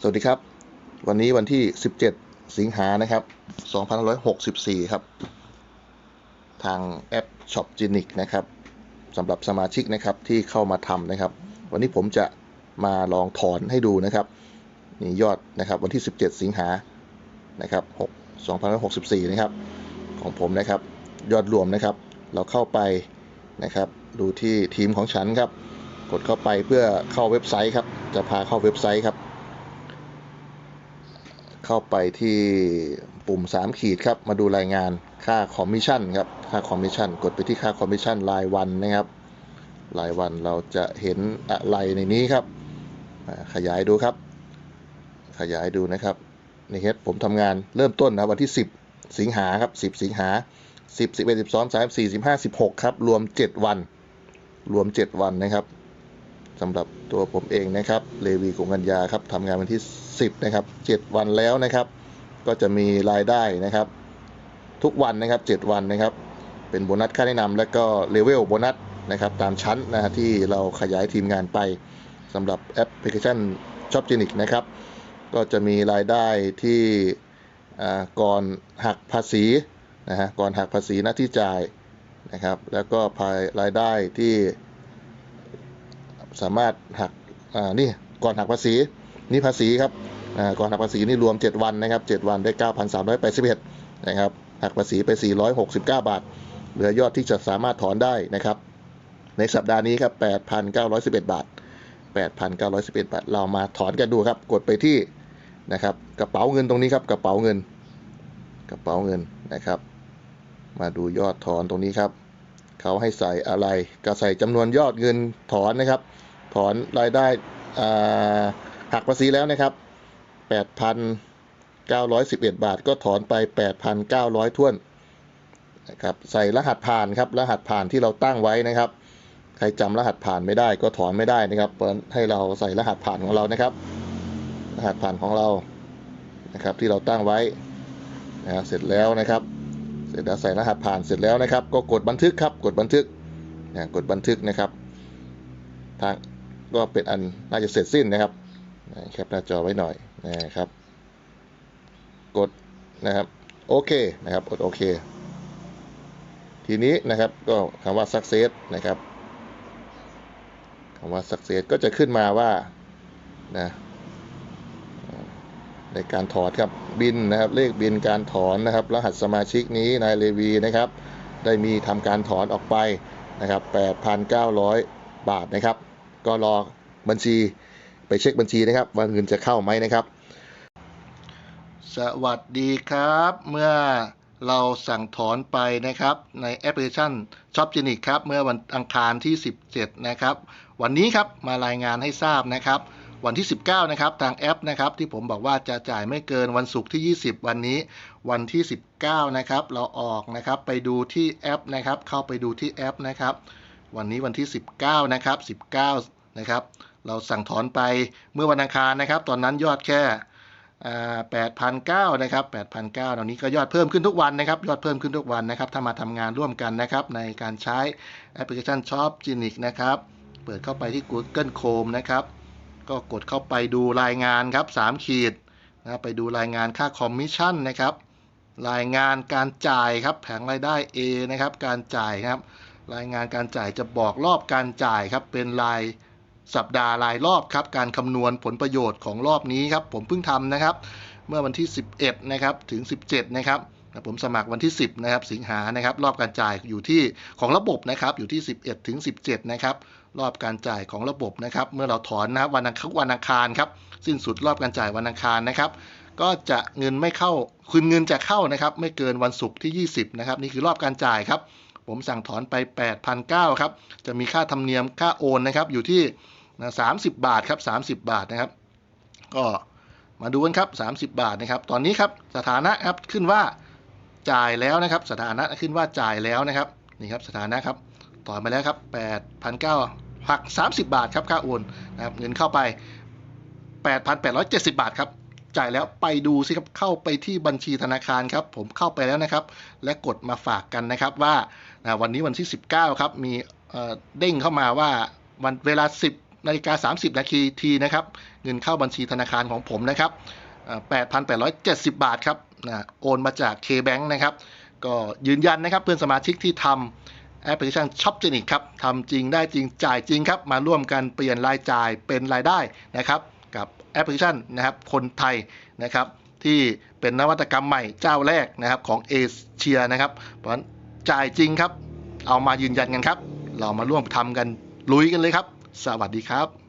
สวัสดีครับ วันนี้วันที่ 17 สิงหานะครับ2564 ครับ ทางแอป Shop g e n i c นะครับสำหรับสมาชิกนะครับที่เข้ามาทำนะครับ วันนี้ผมจะมาลองถอนให้ดูนะครับนี่ยอดนะครับวันที่ 17 สิงหานะครับ6 2564 นะครับ ของผมนะครับ ยอดรวมนะครับ เราเข้าไปนะครับดูที่ทีมของฉันครับ กดเข้าไปเพื่อเข้าเว็บไซต์ครับ จะพาเข้าเว็บไซต์ครับ เข้าไปที่ปุ่ม 3 ขีดครับ มาดูรายงานค่าคอมมิชชั่นครับ ค่าคอมมิชชั่น กดไปที่ค่าคอมมิชชั่นรายวันนะครับ รายวันเราจะเห็นอะไรในนี้ครับ ขยายดูครับ ขยายดูนะครับนี่ครับผมทำงานเริ่มต้นนะวันที่ 10 สิงหาครับ 10 สิงหา 10 11 12 13 14 15 16 ครับ รวม 7 วัน รวม 7 วันนะครับ สำหรับตัวผมเองนะครับเลวีกงกัญญาครับทำงานวันที่ 10นะครับ7วันแล้วนะครับ ก็จะมีรายได้นะครับ ทุกวันนะครับ 7 วันนะครับ เป็นโบนัสค่าแนะนำและก็เลเวลโบนัสนะครับตามชั้นนะฮะที่เราขยายทีมงานไปสำหรับแอปพลิเคชันช็อปจินิกนะครับ ก็จะมีรายได้ที่อ่าก่อนหักภาษีนะฮะก่อนหักภาษีหน้าที่จ่ายนะครับ แล้วก็ภายรายได้ที่ สามารถหักนี่ก่อนหักภาษีนี่ภาษีครับก่อนหักภาษีนี่รวม 7 วันนะครับ 7 วันได้ 9,381นะครับหักภาษีไป 469 บาท เหลือยอดที่จะสามารถถอนได้นะครับ ในสัปดาห์นี้ครับ 8,911 บาท 8,911 บาท เรามาถอนกันดูครับ กดไปที่นะครับกระเป๋าเงินตรงนี้ครับกระเป๋าเงิน กระเป๋าเงินนะครับ มาดูยอดถอนตรงนี้ครับ เขาให้ใส่อะไรก็ใส่จำนวนยอดเงินถอนนะครับ ถอนรายได้หักภาษีแล้วนะครับ 8,911 บาท ก็ถอนไป 8,900ท้วนนะครับใส่รหัสผ่านครับ รหัสผ่านที่เราตั้งไว้นะครับ ใครจำรหัสผ่านไม่ได้ก็ถอนไม่ได้นะครับเปิดให้เราใส่รหัสผ่านของเรานะครับ รหัสผ่านของเรานะครับ ที่เราตั้งไว้นะฮะเสร็จแล้วนะครับ เสร็จแล้วใส่รหัสผ่านเสร็จแล้วนะครับ ก็กดบันทึกครับ กดบันทึกนะกดบันทึกนะครับทาง ก็เป็นอันน่าจะเสร็จสิ้นนะครับแคปหน้าจอไว้หน่อยนะครับ กดนะครับโอเคนะครับกดโอเค ทีนี้นะครับก็คำว่า success นะครับคำว่า success ก็จะขึ้นมาว่านะในการถอนครับบินนะครับเลขบินการถอนนะครับรหัสสมาชิกนี้นายเลวีนะครับได้มีทำการถอนออกไปนะครับ 8,900 บาทนะครับ ก็รอบัญชีไปเช็คบัญชีนะครับ ว่าเงินจะเข้าไหมนะครับ สวัสดีครับ เมื่อเราสั่งถอนไปนะครับในแอปพลิเคชัน s h o p g e n i c ครับ เมื่อวันอังคารที่ 17 นะครับ วันนี้ครับมารายงานให้ทราบนะครับ วันที่ 19 นะครับ ทางแอปนะครับ ที่ผมบอกว่าจะจ่ายไม่เกินวันศุกร์ที่ 20 วันนี้ วันที่ 19 นะครับ เราออกนะครับไปดูที่แอปนะครับ เข้าไปดูที่แอปนะครับ วันนี้วันที่ 19 นะครับ 19 นะครับ เราสั่งถอนไปเมื่อวันอังคารนะครับ ตอนนั้นยอดแค่8,900นะครับ8,900ตอนนี้ก็ยอดเพิ่มขึ้นทุกวันนะครับ ยอดเพิ่มขึ้นทุกวันนะครับ ถ้ามาทำงานร่วมกันนะครับ ในการใช้แอปพลิเคชัน Shop g e n i c นะครับ เปิดเข้าไปที่ Google Chrome นะครับ ก็กดเข้าไปดูรายงานครับ3ขีดนะครับไปดูรายงานค่าคอมมิชชั่นนะครับ รายงานการจ่ายครับ แผงรายได้ A นะครับ การจ่ายครับ รายงานการจ่ายจะบอกรอบการจ่ายครับ เป็นราย สัปดาห์รายรอบครับการคำนวณผลประโยชน์ของรอบนี้ครับผมเพิ่งทำนะครับ เมื่อวันที่ 11นะครับถึง 17 นะครับผมสมัครวันที่ 10นะครับสิงหานะครับ รอบการจ่ายอยู่ที่ของระบบนะครับอยู่ที่ 11ถึง17 นะครับ รอบการจ่ายของระบบนะครับ เมื่อเราถอนนะครับวันอังคารวันอังคารครับสิ้นสุดรอบการจ่ายวันอังคารนะครับ ก็จะเงินไม่เข้าคืนเงินจะเข้านะครับ ไม่เกินวันศุกร์ที่ 20 นะครับ นี่คือรอบการจ่ายครับ ผมสั่งถอนไป 8,900ครับจะมีค่าธรรมเนียมค่าโอนนะครับอยู่ที่ นะ30บาทครับ 30 บาทนะครับ ก็มาดูกันครับ 30 บาทนะครับ ตอนนี้ครับสถานะครับขึ้นว่าจ่ายแล้วนะครับ สถานะขึ้นว่าจ่ายแล้วนะครับนี่ครับสถานะครับต่อมาแล้วครับ8,900หัก30 บาทครับค่าโอนนะครับเงินเข้าไป 8,870 บาทครับจ่ายแล้วไปดูสิครับเข้าไปที่บัญชีธนาคารครับ ผมเข้าไปแล้วนะครับ และกดมาฝากกันนะครับว่าวันนี้วันที่ 19 ครับมีเด้งเข้ามาว่าวันเวลา 10 นาฬิกา 30 นาทีทีนะครับ เงินเข้าบัญชีธนาคารของผมนะครับอ่า8,870 บาทครับนะโอนมาจาก K-Bank นะครับ ก็ยืนยันนะครับเพื่อนสมาชิกที่ทำแอปพลิเคชันช็อปเจนิกครับทำจริงได้จริงจ่ายจริงครับ มาร่วมกันเปลี่ยนรายจ่ายเป็นรายได้นะครับ กับแอปพลิเคชันนะครับคนไทยนะครับที่เป็นนวัตกรรมใหม่เจ้าแรกนะครับของเอเชียนะครับ เพราะฉะนั้นจ่ายจริงครับ เอามายืนยันกันครับ เรามาร่วมทำกันลุยกันเลยครับ สวัสดีครับ